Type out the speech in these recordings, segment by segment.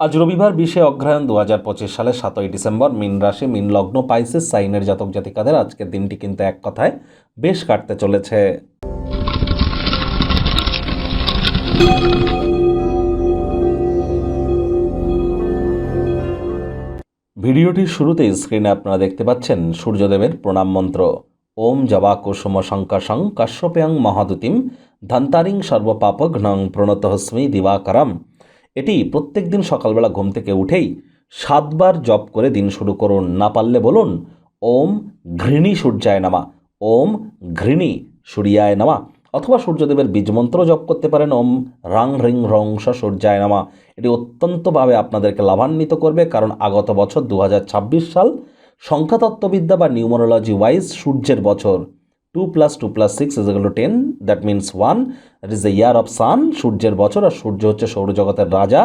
আজ রবিবার বিশে অগ্রহায়ণ দু হাজার পঁচিশ সালের সাতই ডিসেম্বর, মিন রাশি, মিন লগ্ন, পাইসেস, সাইনের জাতক জাতিকাদের আজকের দিনটি কিন্তু এক কথায় বেশ কাটতে চলেছে। ভিডিওটির শুরুতেই স্ক্রিনে আপনারা দেখতে পাচ্ছেন সূর্যদেবের প্রণাম মন্ত্র। ওম জবা কুসুম শঙ্কাশং কাশ্যপেয়ং মহাদুতিম, ধন্তারিং সর্বপাপঘ্নং প্রণতহস্মি দিবাকরম। এটি প্রত্যেক দিন সকালবেলা ঘুম থেকে উঠেই সাতবার জপ করে দিন শুরু করুন। না পারলে বলুন, ওম ঘৃণী সূর্যায় নামা, ওম ঘৃণী সূর্যায় নামা। অথবা সূর্যদেবের বীজমন্ত্র জপ করতে পারেন, ওম রাং রং স সূর্যায় নামা। এটি অত্যন্তভাবে আপনাদেরকে লাভান্বিত করবে, কারণ আগত বছর দু হাজার ছাব্বিশ সাল সংখ্যাতত্ত্ববিদ্যা বা নিউমোরোলজি ওয়াইজ সূর্যের বছর। Two plus two plus six is to ten that means one that is the year of sun সূর্যের বছর আর সূর্য হচ্ছে সৌরজগতের রাজা।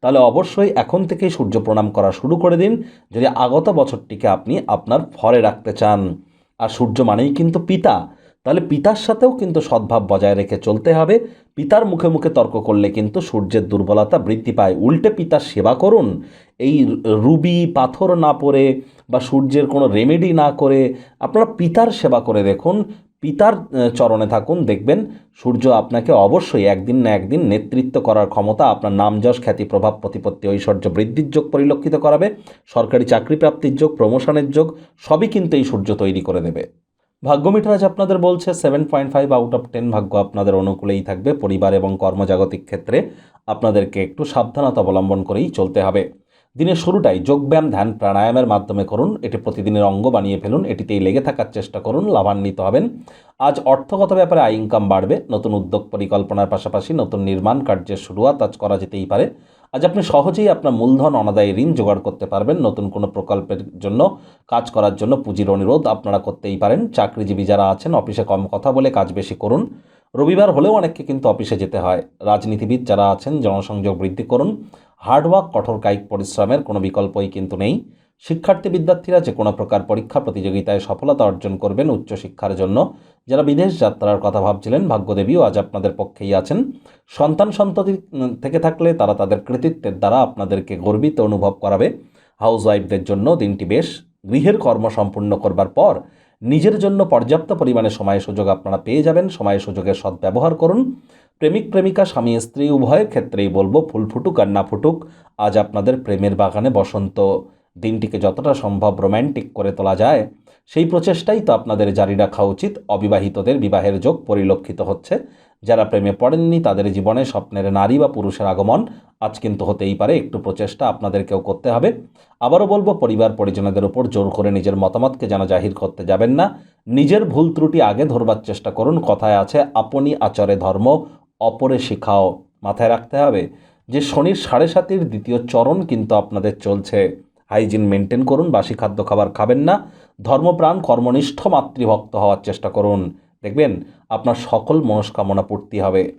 তাহলে অবশ্যই এখন থেকেই সূর্য প্রণাম করা শুরু করে দিন। যদি আগত বছরটিকে আপনি আপনার ফরে রাখতে চান। আর সূর্য মানেই কিন্তু পিতা। তাহলে পিতার সাথেও কিন্তু সদ্ভাব বজায় রেখে চলতে হবে। পিতার মুখে মুখে তর্ক করলে কিন্তু সূর্যের দুর্বলতা বৃদ্ধি পায়। উল্টে পিতার সেবা করুন। এই রুবি পাথর না পরে বা সূর্যের কোনো রেমেডি না করে আপনারা পিতার সেবা করে দেখুন। পিতার চরণে থাকুন, দেখবেন সূর্য আপনাকে অবশ্যই একদিন না একদিন নেতৃত্ব করার ক্ষমতা, আপনার নাম যশ, খ্যাতি, প্রভাব, প্রতিপত্তি, ঐশ্বর্য বৃদ্ধির যোগ পরিলক্ষিত করাবে। সরকারি চাকরি প্রাপ্তির যোগ, প্রমোশনের যোগ, সবই কিন্তু এই সূর্য তৈরি করে দেবে। ভাগ্য মিটারাজ আপনাদের বলছে seven point five out of ten ভাগ্য আপনাদের অনুকূলেই থাকবে। পরিবার এবং কর্মজাগতিক ক্ষেত্রে আপনাদেরকে একটু সাবধানতা অবলম্বন করেই চলতে হবে। দিনের শুরুটাই যোগব্যায়াম, ধ্যান, প্রাণায়ামের মাধ্যমে করুন। এটি প্রতিদিনের অঙ্গ বানিয়ে ফেলুন। এটিতেই লেগে থাকার চেষ্টা করুন, লাভান্বিত হবেন। আজ অর্থগত ব্যাপারে আয় ইনকাম বাড়বে। নতুন উদ্যোগ পরিকল্পনার পাশাপাশি নতুন নির্মাণ কার্যের শুরুয়াত আজ করা যেতেই পারে। আজ আপনি সহজেই আপনার মূলধন অনাদায়ী ঋণ জোগাড় করতে পারবেন। নতুন কোনো প্রকল্পের জন্য, কাজ করার জন্য পুঁজির অনুরোধ আপনারা করতেই পারেন। চাকরিজীবী যারা আছেন, অফিসে কম কথা বলে কাজ বেশি করুন। রবিবার হলেও অনেককে কিন্তু অফিসে যেতে হয়। রাজনীতিবিদ যারা আছেন, জনসংযোগ বৃদ্ধি করুন। হার্ডওয়ার্ক কঠোর কায়িক পরিশ্রমের কোনো বিকল্পই কিন্তু নেই। শিক্ষার্থী বিদ্যার্থীরা যে কোনো প্রকার পরীক্ষা প্রতিযোগিতায় সফলতা অর্জন করবেন উচ্চশিক্ষার জন্য। যারা বিদেশ যাত্রার কথা ভাবছিলেন, ভাগ্যদেবীও আজ আপনাদের পক্ষেই আছেন। সন্তান সন্ততি থেকে থাকলে তারা তাদের কৃতিত্বের দ্বারা আপনাদেরকে গর্বিত অনুভব করাবে। হাউস ওয়াইফদের জন্য দিনটি বেশ গৃহের কর্ম সম্পূর্ণ করবার পর নিজের জন্য পর্যাপ্ত পরিমাণে সময় সুযোগ আপনারা পেয়ে যাবেন। সময় সুযোগের সদ্ব্যবহার করুন। প্রেমিক, প্রেমিকা, স্বামী, স্ত্রী, উভয়ের ক্ষেত্রেই বলব, ফুল ফুটুক আর না ফুটুক, আজ আপনাদের প্রেমের বাগানে বসন্ত দিনটিকে যতটা সম্ভব রোম্যান্টিক করে তোলা যায়, সেই প্রচেষ্টাই তো আপনাদের জারি রাখা উচিত। অবিবাহিতদের বিবাহের যোগ পরিলক্ষিত হচ্ছে। যারা প্রেমে পড়েননি, তাদের জীবনে স্বপ্নের নারী বা পুরুষের আগমন আজ কিন্তু হতেই পারে। একটু প্রচেষ্টা আপনাদেরকেও করতে হবে। আবারও বলব, পরিবার পরিজনদের উপর জোর করে নিজের মতামতকে যেন জাহির করতে যাবেন না। নিজের ভুল ত্রুটি আগে ধরবার চেষ্টা করুন। কথায় আছে, আপনি আচরে ধর্ম, অপরে শিখাও। মাথায় রাখতে হবে যে শনির সাড়ে সাতির দ্বিতীয় চরণ কিন্তু আপনাদের চলছে। হাইজিন মেনটেন করুন, বাসি খাদ্য খাবার খাবেন না। ধর্মপ্রাণ, কর্মনিষ্ঠ, মাতৃভক্ত হওয়ার চেষ্টা করুন। দেখবেন আপনার সকল মনস্কামনা পূর্তি হবে।